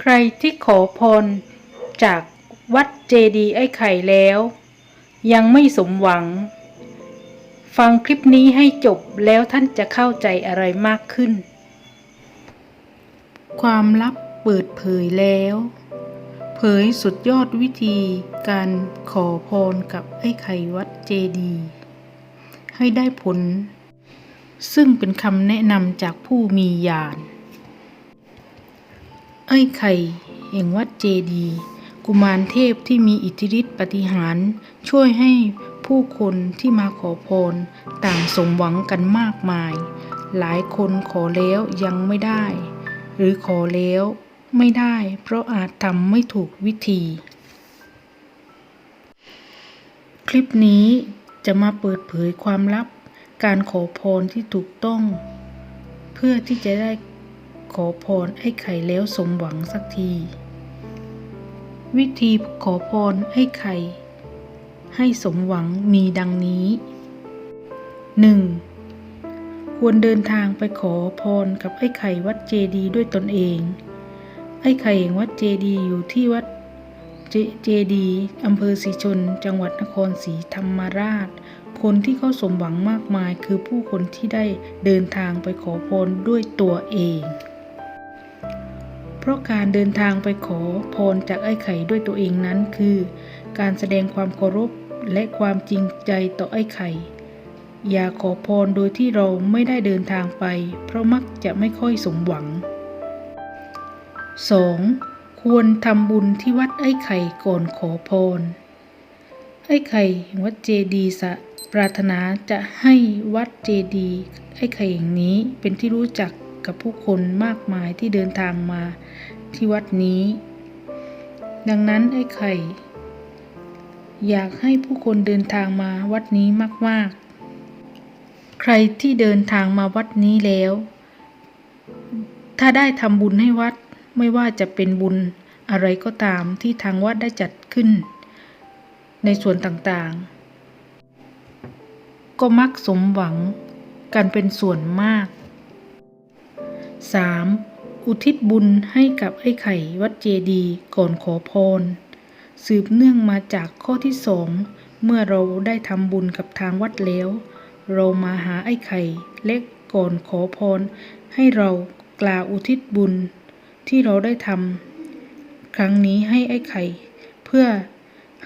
ใครที่ขอพร จากวัดเจดีย์ไอ้ไข่แล้ว ยังไม่สมหวัง ฟังคลิปนี้ให้จบแล้วท่านจะเข้าใจอะไรมากขึ้น ความลับเปิดเผยแล้ว เผยสุดยอดวิธีการขอพรกับไอ้ไข่วัดเจดีย์ให้ได้ผล ซึ่งเป็นคำแนะนำจากผู้มีญาณ ไอ้ไข่แห่งวัดเจดี กุมารเทพที่มีอิทธิฤทธิปฏิหาร ช่วยให้ผู้คนที่มาขอพรต่างสมหวังกันมากมาย หลายคนขอแล้วยังไม่ได้ หรือขอแล้วไม่ได้ เพราะอาจทำไม่ถูกวิธี คลิปนี้จะมาเปิดเผยความลับการขอพรที่ถูกต้อง เพื่อที่จะได้ ขอพรไอ้ไข่แล้วสมหวังสักที วิธีขอพรไอ้ไข่ ให้สมหวังมีดังนี้ 1. ควรเดินทางไปขอพรกับไอ้ไข่วัดเจดีด้วยตนเอง ไอ้ไข่แห่งวัดเจดีอยู่ที่วัดเจเจดีอำเภอศรีชน จังหวัดนครศรีธรรมราช คนที่เขาสมหวังมากมายคือผู้คนที่ได้เดินทางไปขอพรด้วยตัวเอง เพราะการเดินทางไปขอพรจากไอ้ไข่ด้วยตัวเองนั้นคือ การแสดงความเคารพและความจริงใจต่อไอ้ไข่ อย่าขอพรโดยที่เราไม่ได้เดินทางไป เพราะมักจะไม่ค่อยสมหวัง 2. ควรทำบุญที่วัดไอ้ไข่ก่อนขอพร ไอ้ไข่วัดเจดีสะปรารถนาจะให้วัดเจดีไอ้ไข่แห่งนี้เป็นที่รู้จัก กับผู้คนมากมายที่เดินทางมาที่วัดนี้ ดังนั้นไอ้ไข่ อยากให้ผู้คนเดินทางมาวัดนี้มาก ๆ ใครที่เดินทางมาวัดนี้แล้ว ถ้าได้ทำบุญให้วัดไม่ว่าจะเป็นบุญอะไรก็ตามที่ทางวัดได้จัดขึ้น ในส่วนต่างๆ ก็มักสมหวังกันเป็นส่วนมาก 3. อุทิศบุญให้กับไอ้ไข่วัดเจดีก่อนขอพร สืบเนื่องมาจากข้อที่สองเมื่อเราได้ทำบุญกับทางวัดแล้ว เรามาหาไอ้ไข่เล็กก่อนขอพร ให้เรากล่าวอุทิศบุญที่เราได้ทำครั้งนี้ให้ไอ้ไข่ เพื่อ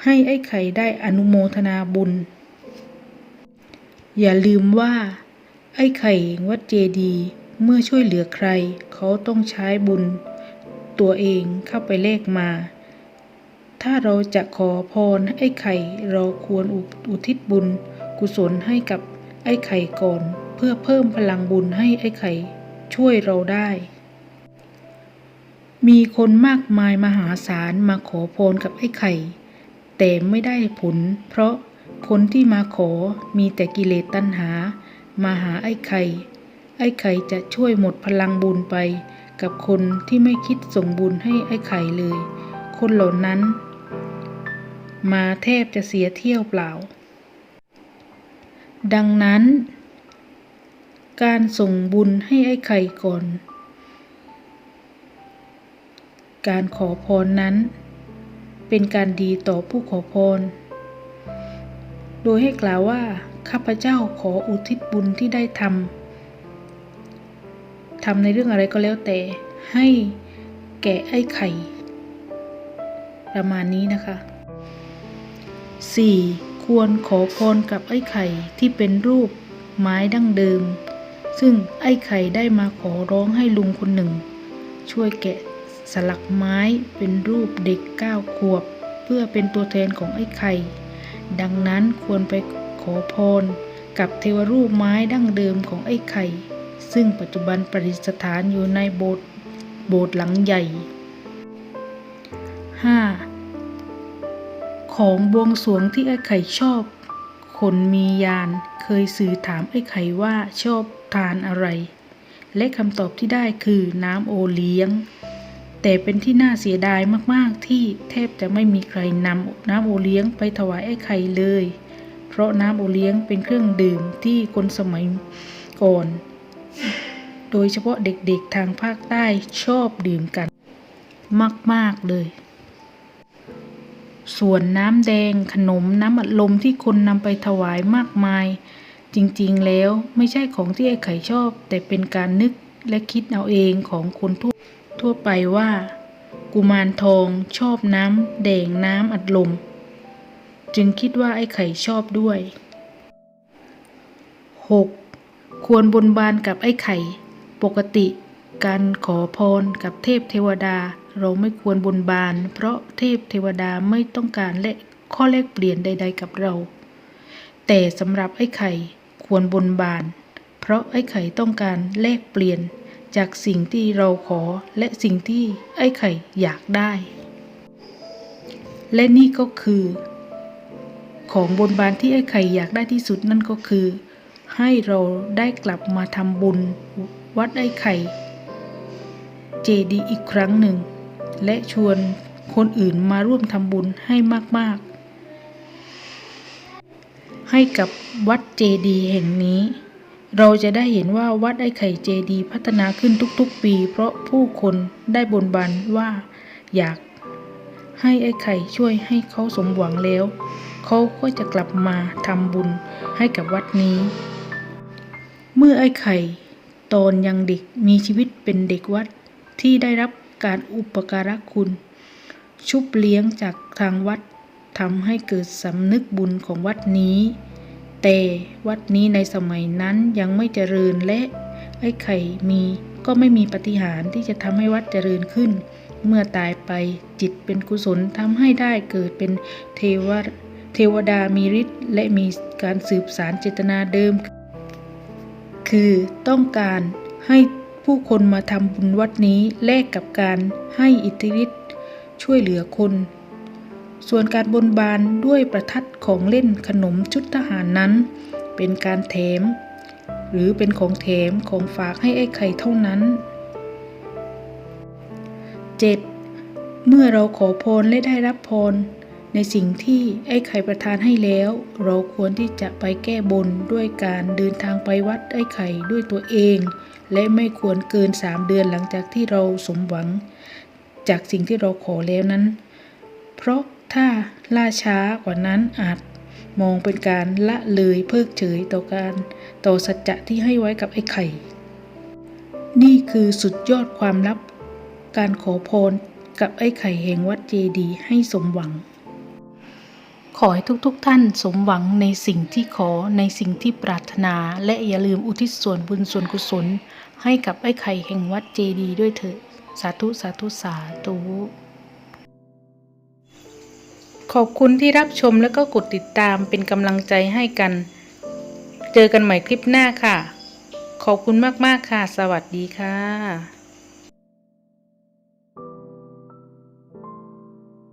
ให้ไอ้ไข่ได้อนุโมทนาบุญ อย่าลืมว่า ไอ้ไข่วัดเจดีย์ เมื่อช่วยเหลือใคร เขาต้องใช้บุญ ตัวเองเข้าไปเลกมา ถ้าเราจะขอพรไอ้ไข่เราควรอุทิศบุญ กุศลให้กับไอ้ไข่ก่อน เพื่อเพิ่มพลังบุญให้ไอ้ไข่ช่วยเราได้ มีคนมากมายมหาศาลมาขอพรกับไอ้ไข่ แต่ไม่ได้ผล เพราะคนที่มาขอมีแต่กิเลสตัณหา มาหาไอ้ไข่ ไอ้ไข่จะช่วยหมดพลังบุญไป กับคนที่ไม่คิดส่งบุญให้ไอ้ไข่เลย คนเหล่านั้น มาแทบจะเสียเที่ยวเปล่า ดังนั้น การส่งบุญให้ไอ้ไข่ก่อน การขอพรนั้น เป็นการดีต่อผู้ขอพร โดยให้กล่าวว่าข้าพเจ้าขออุทิศบุญที่ได้ทำ ทำในเรื่องอะไรก็แล้วแต่ ให้แก่ไอ้ไข่ ประมาณนี้นะคะ 4. ควรขอพรกับไอ้ไข่ที่เป็นรูปไม้ดั้งเดิม ซึ่งไอ้ไข่ได้มาขอร้องให้ลุงคนหนึ่ง ช่วยแกะสลักไม้เป็นรูปเด็กเก้าขวบ เพื่อเป็นตัวแทนของไอ้ไข่ ดังนั้นควรไปขอพรกับเทวรูปไม้ดั้งเดิมของไอ้ไข่ ซึ่งปัจจุบันประดิษฐานอยู่ในโบสถ์โบสถ์หลังใหญ่ 5. ของบวงสรวงที่ไอ้ไข่ชอบ คนมียานเคยสื่อถามไอ้ไข่ว่าชอบทานอะไร และคำตอบที่ได้คือน้ำโอเลี้ยง แต่เป็นที่น่าเสียดายมากๆ ที่แทบจะไม่มีใครนำน้ำโอเลี้ยงไปถวายไอ้ไข่เลย เพราะน้ำโอเลี้ยงเป็นเครื่องดื่มที่คนสมัยก่อน โดยเฉพาะเด็กๆทางภาคใต้ชอบดื่มกัน มาก ๆ เลย ส่วนน้ำแดงขนมน้ำอัดลมที่คนนำไปถวายมากมาย จริงๆแล้วไม่ใช่ของที่ไอ้ไข่ชอบ แต่เป็นการนึกและคิดเอาเองของคนทั่วทั่วไปว่า กุมารทองชอบน้ำแดงน้ำอัดลม จึงคิดว่าไอ้ไข่ชอบด้วย 6. ควรบนบานกับไอ้ไข่ ปกติการขอพรกับเทพเทวดา เราไม่ควรบนบาน เพราะเทพเทวดาไม่ต้องการและข้อแลกเปลี่ยนใด ๆ กับเรา แต่สำหรับไอ้ไข่ควรบนบาน เพราะไอ้ไข่ต้องการแลกเปลี่ยนจากสิ่งที่เราขอและสิ่งที่ไอ้ไข่อยากได้ และนี่ก็คือ ของบนบานที่ไอ้ไข่อยากได้ที่สุดนั่นก็คือ ให้เราได้กลับมาทำบุญ วัดไอ้ไข่เจดีอีกครั้งหนึ่ง และชวนคนอื่นมาร่วมทำบุญให้มาก ๆ ให้กับวัดเจดีแห่งนี้ เราจะได้เห็นว่าวัดไอ้ไข่เจดีพัฒนาขึ้นทุกๆ ปี เพราะผู้คนได้บนบานว่าอยากให้ไอ้ไข่ช่วยให้เขาสมหวังแล้ว เขาก็จะกลับมาทำบุญให้กับวัดนี้ เมื่อไอ้ไข่ ตอนยังเด็กมีชีวิตเป็นเด็กวัดที่ได้รับการอุปการะคุณ ชุบเลี้ยงจากทางวัดทำให้เกิดสำนึกบุญของวัดนี้ แต่วัดนี้ในสมัยนั้นยังไม่เจริญและไอ้ไข่มีก็ไม่มีปฏิหารที่จะทำให้วัดเจริญขึ้น เมื่อตายไปจิตเป็นกุศลทำให้ได้เกิดเป็นเทวเทวดามีฤทธิ์และมีการสืบสารเจตนาเดิม คือต้องการให้ผู้คนมาทำบุญวัดนี้แลกกับการให้อิทธิฤทธิ์ช่วยเหลือคน ส่วนการบนบานด้วยประทัดของเล่นขนมชุดทหารนั้น เป็นการแถม หรือเป็นของแถมของฝากให้ไอ้ไข่เท่านั้น 7. เมื่อเราขอพรและได้รับพร ในสิ่งที่ไอ้ไข่ประทานให้แล้ว เราควรที่จะไปแก้บนด้วยการเดินทางไปวัดไอ้ไข่ด้วยตัวเอง และไม่ควรเกิน 3 เดือนหลังจากที่เราสมหวัง จากสิ่งที่เราขอแล้วนั้น เพราะถ้าล่าช้ากว่านั้นอาจมองเป็นการละเลยเพิกเฉยต่อการต่อสัจจะที่ให้ไว้กับไอ้ไข่ นี่คือสุดยอดความลับการขอพรกับไอ้ไข่แห่งวัดเจดีย์ให้สมหวัง ขอให้ทุกๆทท่านสมหวังในสิ่งที่ขอในสิ่งที่ปรารถนา และอย่าลืมอุทิศส่วนบุญส่วนกุศล ให้กับไอ้ไข่แห่งวัดเจดีย์ด้วยเถิดสาธุสาธุสาธุขอบคุณที่รับชมแล้วก็กดติดตามเป็นกำลังใจให้กัน เจอกันใหม่คลิปหน้าค่ะ ขอบคุณมาก ๆ ค่ะ สวัสดีค่ะ